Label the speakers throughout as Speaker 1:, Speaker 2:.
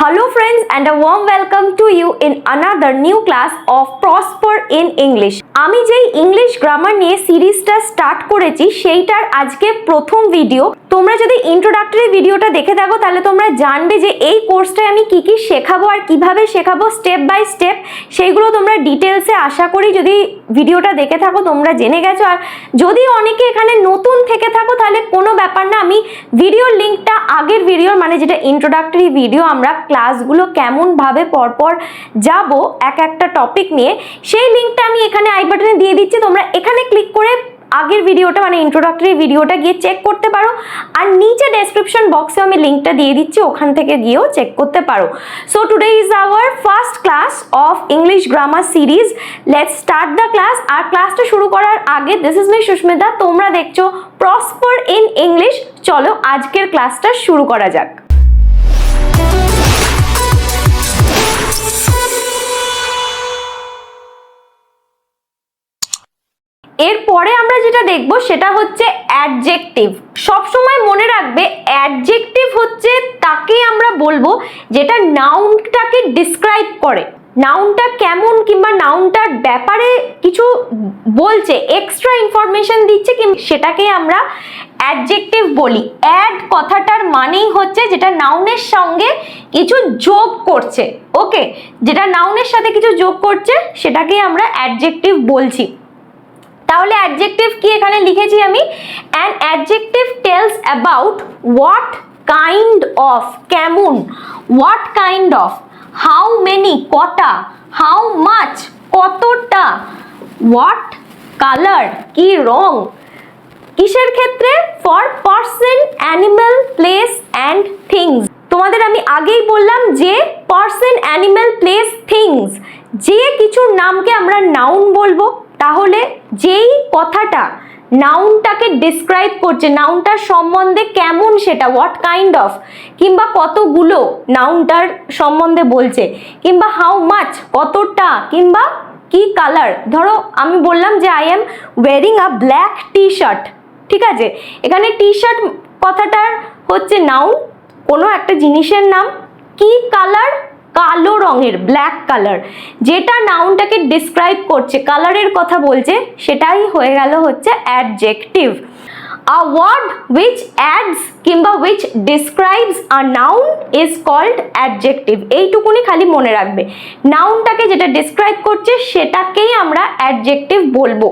Speaker 1: Hello friends and a warm welcome to you in another new class of Prosper in English. আমি যেই English grammar নিয়ে সিরিজটা start করেছি সেইটার আজকে প্রথম ভিডিও তোমরা যদি ইন্ট্রোডাক্টরি ভিডিওটা দেখে থাকো, তাহলে তোমরা জানবে যে এই কোর্সটায় আমি কি কি শেখাবো আর কীভাবে শেখাবো স্টেপ বাই স্টেপ সেইগুলো তোমরা ডিটেলসে আশা করি যদি ভিডিওটা দেখে থাকো, তোমরা জেনে গেছো। আর যদি অনেকে এখানে নতুন থেকে থাকো, তাহলে কোনো ব্যাপার না, আমি ভিডিওর লিঙ্কটা আগের ভিডিওর মানে যেটা ইন্ট্রোডাক্টরি ভিডিও আমরা ক্লাসগুলো কেমনভাবে পরপর যাব, এক একটা টপিক নিয়ে, সেই লিঙ্কটা আমি এখানে আই বাটনে দিয়ে দিচ্ছি। তোমরা এখানে ক্লিক করে আগের ভিডিওটা মানে ইন্ট্রোডাক্টরি ভিডিওটা গিয়ে চেক করতে পারো। আর নিচে ডেসক্রিপশন বক্সে আমি লিঙ্কটা দিয়ে দিচ্ছি, ওখান থেকে গিয়েও চেক করতে পারো। So today is our first class of English grammar series let's start the class আর ক্লাসটা শুরু করার আগে দিস ইজ মি সুস্মিতা, তোমরা দেখছ প্রসপার ইন ইংলিশ চলো, আজকের ক্লাসটা শুরু করা যাক। এরপরে আমরা যেটা দেখব সেটা হচ্ছে অ্যাডজেক্টিভ সবসময় মনে রাখবে অ্যাডজেক্টিভ হচ্ছে তাকে আমরা বলব যেটা নাউনটাকে ডিসক্রাইব করে। নাউনটা কেমন কিংবা নাউনটার ব্যাপারে কিছু বলছে এক্সট্রা ইনফরমেশন দিচ্ছে কিংবা সেটাকে আমরা অ্যাডজেক্টিভ বলি। অ্যাড কথাটার মানেই হচ্ছে যেটা নাউনের সঙ্গে কিছু যোগ করছে ওকে যেটা নাউনের সাথে কিছু যোগ করছে, সেটাকে আমরা অ্যাডজেক্টিভ বলছি। তাহলে অ্যাডজেক্টিভ কি এখানে লিখেছি আমি? An adjective tells about what kind of কেমন? What kind of how many কটা? হাউ মাচ কতটা? হোয়াট কালার কি রং? কিসের ক্ষেত্রে? For person animal place and things তোমাদের আমি আগেই বললাম যে পার্সন অ্যানিম্যাল প্লেস থিংস যে কিছুর নামকে আমরা নাউন বলব যেই কথাটা নাউনটাকে ডিসক্রাইব করছে নাউনটার সম্বন্ধে কেমন সেটা হোয়াট কাইন্ড অফ কিংবা কতগুলো নাউনটার সম্বন্ধে বলছে? কিংবা হাউ মাচ কতটা? কিংবা কি কালার ধরো আমি বললাম যে I am wearing a black T shirt ঠিক আছে? এখানে টি শার্ট কথাটার হচ্ছে নাউন কোনো একটা জিনিসের নাম কি কালার কালো রঙের ব্ল্যাক কালার যেটা নাউনটাকে ডিসক্রাইব করছে কালারের কথা বলছে, সেটাই হয়ে গেল হচ্ছে adjective a word which adds কিংবা which describes a noun is called adjective এইটুকুনি খালি মনে রাখবে। নাউনটাকে যেটা ডিসক্রাইব করছে, সেটাকেই আমরা অ্যাডজেক্টিভ বলব।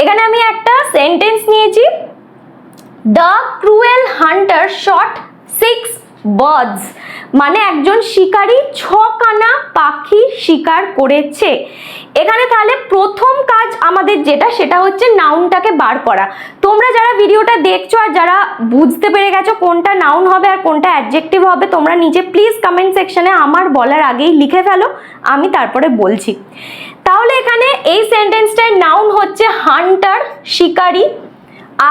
Speaker 1: এখানে আমি একটা সেন্টেন্স নিয়েছি। The cruel hunter shot six birds মানে একজন শিকারী ছকানা পাখি শিকার করেছে। এখানে তাহলে প্রথম কাজ আমাদের যেটা, সেটা হচ্ছে নাউনটাকে বার করা। তোমরা যারা ভিডিওটা দেখছ আর যারা বুঝতে পেরে গেছো কোনটা নাউন হবে আর কোনটা অ্যাডজেক্টিভ হবে, তোমরা নিজে প্লিজ কমেন্ট সেকশনে আমার বলার আগেই লিখে ফেলো, আমি তারপরে বলছি। তাহলে এখানে এই সেন্টেন্সটায় নাউন হচ্ছে হান্টার শিকারী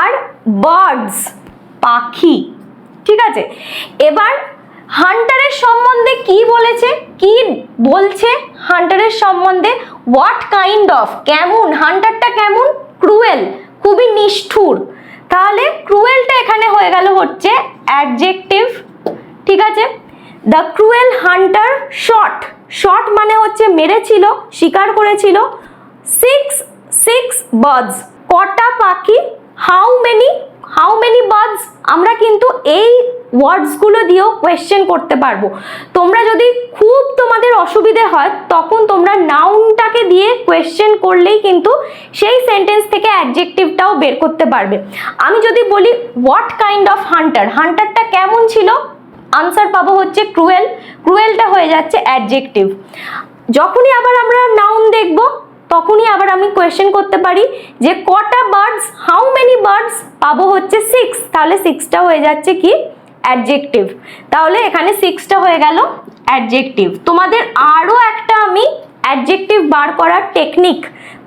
Speaker 1: আর বার্ডস পাখি। ঠিক আছে? এবার হান্টারের সম্বন্ধে কি বলেছে? কি বলছে হান্টারের সম্বন্ধে? হোয়াট কাইন্ড অফ কেমন? হান্টারটা কেমন? ক্রুয়েল খুবই নিষ্ঠুর। তাহলে ক্রুয়েলটা এখানে হয়ে গেল হচ্ছে অ্যাডজেক্টিভ ঠিক আছে? The cruel hunter shot shot মানে হচ্ছে মেরেছিল, শিকার করেছিল। সিক্স সিক্স বার্ডস কটা পাখি how many how many birds আমরা কিন্তু এই ওয়ার্ডসগুলো দিয়েও কোয়েশ্চেন করতে পারব। তোমরা যদি খুব তোমাদের অসুবিধে হয়, তখন তোমরা নাউনটাকে দিয়ে কোয়েশ্চেন করলেই কিন্তু সেই সেন্টেন্স থেকে অ্যাডজেক্টিভটাও বের করতে পারবে। আমি যদি বলি হোয়াট কাইন্ড অফ হান্টার হান্টারটা কেমন ছিল? আনসার পাবো হচ্ছে ক্রুয়েল ক্রুয়েলটা হয়ে যাচ্ছে অ্যাডজেক্টিভ যখনই আবার আমরা নাউন দেখব, তখনই আবার আমি কোয়েশ্চেন করতে পারি যে কটা বার্ডস হাউ মেনি বার্ডস পাবো হচ্ছে সিক্স তাহলে সিক্সটা হয়ে যাচ্ছে কি? অ্যাডজেক্টিভ তাহলে এখানে সিক্সটা হয়ে গেল অ্যাডজেক্টিভ তোমাদের আরও একটা আমি অ্যাডজেক্টিভ বার করার টেকনিক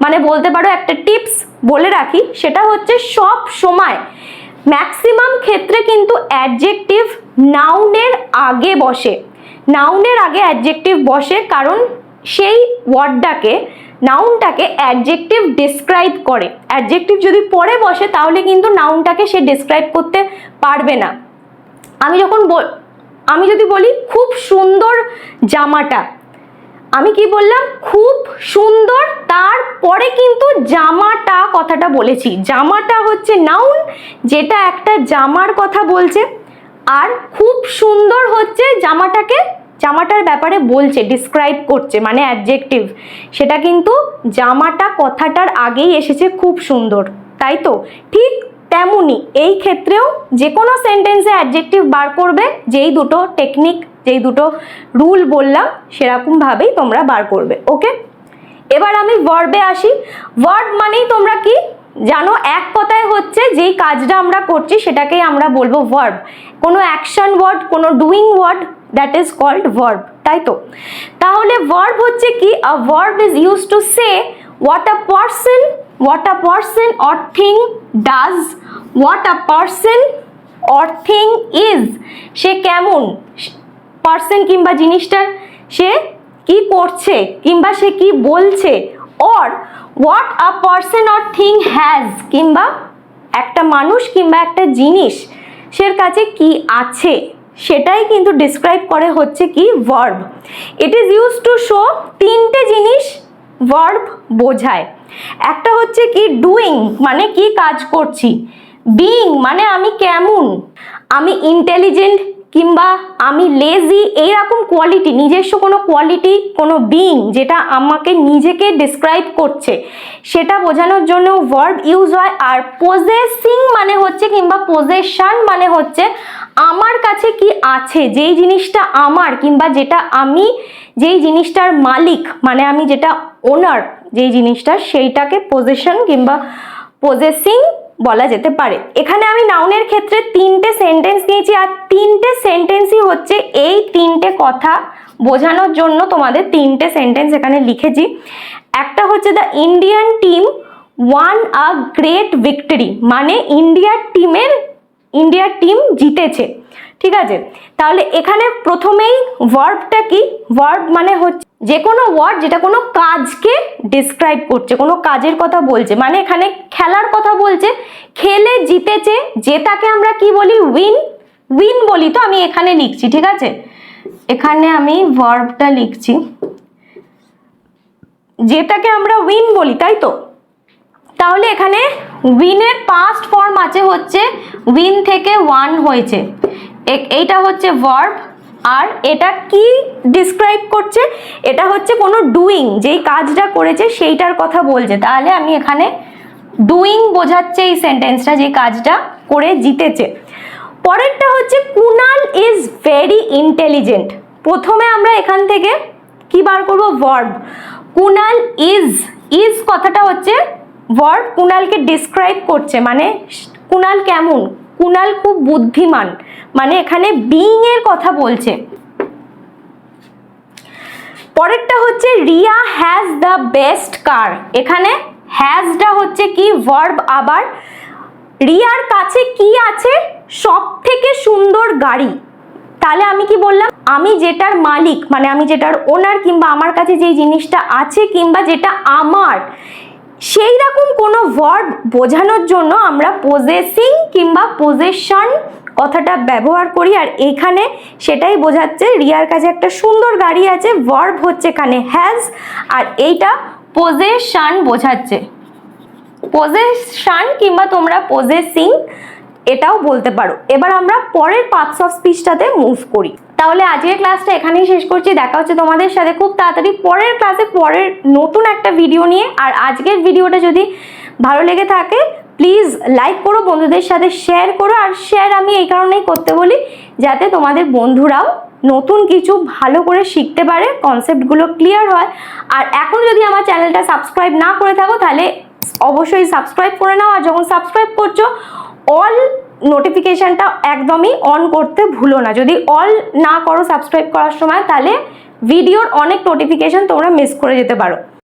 Speaker 1: মানে বলতে পারো একটা টিপস বলে রাখি, সেটা হচ্ছে সব সময় ম্যাক্সিমাম ক্ষেত্রে কিন্তু অ্যাডজেক্টিভ নাউনের আগে বসে। নাউনের আগে অ্যাডজেক্টিভ বসে কারণ সেই ওয়ার্ডটাকে নাউনটাকে অ্যাডজেক্টিভ ডিসক্রাইব করে। অ্যাডজেক্টিভ যদি পরে বসে তাহলে কিন্তু নাউনটাকে সে ডিসক্রাইব করতে পারবে না। আমি যখন আমি যদি বলি খুব সুন্দর জামাটা, আমি কি বললাম? খুব সুন্দর, তারপরে কিন্তু জামাটা কথাটা বলেছি। জামাটা হচ্ছে নাউন যেটা একটা জামার কথা বলছে, আর খুব সুন্দর হচ্ছে জামাটাকে, জামাটার ব্যাপারে বলছে ডিসক্রাইব করছে মানে অ্যাডজেক্টিভ সেটা কিন্তু জামাটা কথাটার আগেই এসেছে খুব সুন্দর, তাই তো? ঠিক তেমনই এই ক্ষেত্রেও যে কোনো সেন্টেন্সে অ্যাডজেক্টিভ বার করবে, যেই দুটো টেকনিক যেই দুটো রুল বললাম, সেরকমভাবেই তোমরা বার করবে ওকে এবার আমি ভার্বে আসি। ভার্ব মানেই তোমরা কি? জানো, এক কথায় হচ্ছে যেই কাজটা আমরা করছি, সেটাকেই আমরা বলব ভার্ব কোনো অ্যাকশন ওয়ার্ড কোনো doing word that is called verb তাই তো? তাহলে ভার্ব হচ্ছে কি? A verb is use to say what a person what a person or thing does what a person or thing is সে কেমন? Person কিংবা জিনিসটার সে কি করছে কিংবা সে কি বলছে? Or what a person or thing has কিংবা একটা মানুষ কিংবা একটা জিনিস সের কাছে কি আছে? সেটাই কিন্তু ডিসক্রাইব করে হচ্ছে কি verb it is use to show তিনটে জিনিস ভার্ব বোঝায়। একটা হচ্ছে কি ডুইং মানে কি কাজ করছি? বিইং মানে আমি কেমন? আমি ইন্টেলিজেন্ট কিংবা আমি লেজি এইরকম কোয়ালিটি নিজস্ব কোনো কোয়ালিটি কোনো বিং যেটা আমাকে নিজেকে ডিসক্রাইব করছে, সেটা বোঝানোর জন্য ভার্ব ইউজ হয়। আর পোজেসিং মানে হচ্ছে কিংবা পোজেশন মানে হচ্ছে আমার কাছে কি আছে, যেই জিনিসটা আমার কিংবা যেটা আমি, যেই জিনিসটার মালিক মানে আমি যেটা ওনার যেই জিনিসটা সেইটাকে পজিশন কিংবা পজেসিং বলা যেতে পারে। এখানে আমি নাউনের ক্ষেত্রে তিনটে সেন্টেন্স নিয়েছি আর তিনটে সেন্টেন্সই হচ্ছে এই তিনটে কথা বোঝানোর জন্য তোমাদের তিনটে সেন্টেন্স এখানে লিখেছি। একটা হচ্ছে the Indian team won a great victory মানে ইন্ডিয়ার টিমের ইন্ডিয়ার টিম জিতেছে। ঠিক আছে? তাহলে এখানে প্রথমেই ভার্বটা কি? ভার্ব মানে হচ্ছে যে কোনো ওয়ার্ড যেটা কোনো কাজকে ডিসক্রাইব করছে, কোনো কাজের কথা বলছে মানে এখানে খেলার কথা বলছে, খেলে জিতেছে জেতাকে আমরা কি বলি? উইন উইন বলি তো, আমি এখানে লিখছি, ঠিক আছে? এখানে আমি ভার্বটা লিখছি। যেটাকে আমরা উইন বলি, তাই তো? তাহলে এখানে উইনের পাস্ট ফর্ম আছে হচ্ছে উইন থেকে ওয়ান হয়েছে। এইটা হচ্ছে ভার্ব আর এটা কি ডিসক্রাইব করছে? এটা হচ্ছে কোনো ডুইং যেই কাজটা করেছে সেইটার কথা বলছে। তাহলে আমি এখানে ডুইং বোঝাচ্ছে এই সেন্টেন্সটা যে কাজটা করে জিতেছে। পরেরটা হচ্ছে, কুনাল ইজ ভেরি ইন্টেলিজেন্ট প্রথমে আমরা এখান থেকে কি বার করব? ভার্ব কুনাল ইজ ইজ কথাটা হচ্ছে ভার্ব কুনালকে ডিসক্রাইব করছে মানে কুনাল কেমন? কুনাল খুব বুদ্ধিমান। মানে এখানে বিইং এর কথা বলছে। পরেরটা হচ্ছে Riya has the best car এখানে হ্যাজটা হচ্ছে কি ভার্ব আবার। রিয়ার কাছে কি আছে? সব থেকে সুন্দর গাড়ি। তাহলে আমি কি বললাম? আমি যেটার মালিক মানে আমি যেটার ওনার কিংবা আমার কাছে যেই জিনিসটা আছে কিংবা যেটা আমার সেই রকম কোনো ভার্ব বোঝানোর জন্য আমরা পজেসিং কিংবা পজেশন কথাটা ব্যবহার করি আর এখানে সেটাই বোঝাচ্ছে রিয়ার কাছে একটা সুন্দর গাড়ি আছে ভার্ব হচ্ছে এখানে হ্যাজ আর এইটা পজেশন বোঝাচ্ছে। পজেশন কিংবা তোমরা পজেসিং এটাও বলতে পারো। এবার আমরা পরের পার্টস অফ স্পিচটাতে মুভ করি। তাহলে আজকের ক্লাসটা এখানেই শেষ করছি। দেখা হচ্ছে তোমাদের সাথে খুব তাড়াতাড়ি পরের ক্লাসে পরের নতুন একটা ভিডিও নিয়ে। আর আজকের ভিডিওটা যদি ভালো লেগে থাকে প্লিজ লাইক করো, বন্ধুদের সাথে শেয়ার করো, আর শেয়ার আমি এই কারণেই করতে বলি যাতে তোমাদের বন্ধুরাও নতুন কিছু ভালো করে শিখতে পারে কনসেপ্টগুলো ক্লিয়ার হয়। আর এখন যদি আমার চ্যানেলটা সাবস্ক্রাইব না করে থাকো, তাহলে অবশ্যই সাবস্ক্রাইব করে নাও। আর যখন সাবস্ক্রাইব করছ অল নোটিফিকেশানটা একদমই অন করতে ভুলো না। যদি অল না করো সাবস্ক্রাইব করার সময়, তাহলে ভিডিওর অনেক নোটিফিকেশান তোমরা মিস করে যেতে পারো।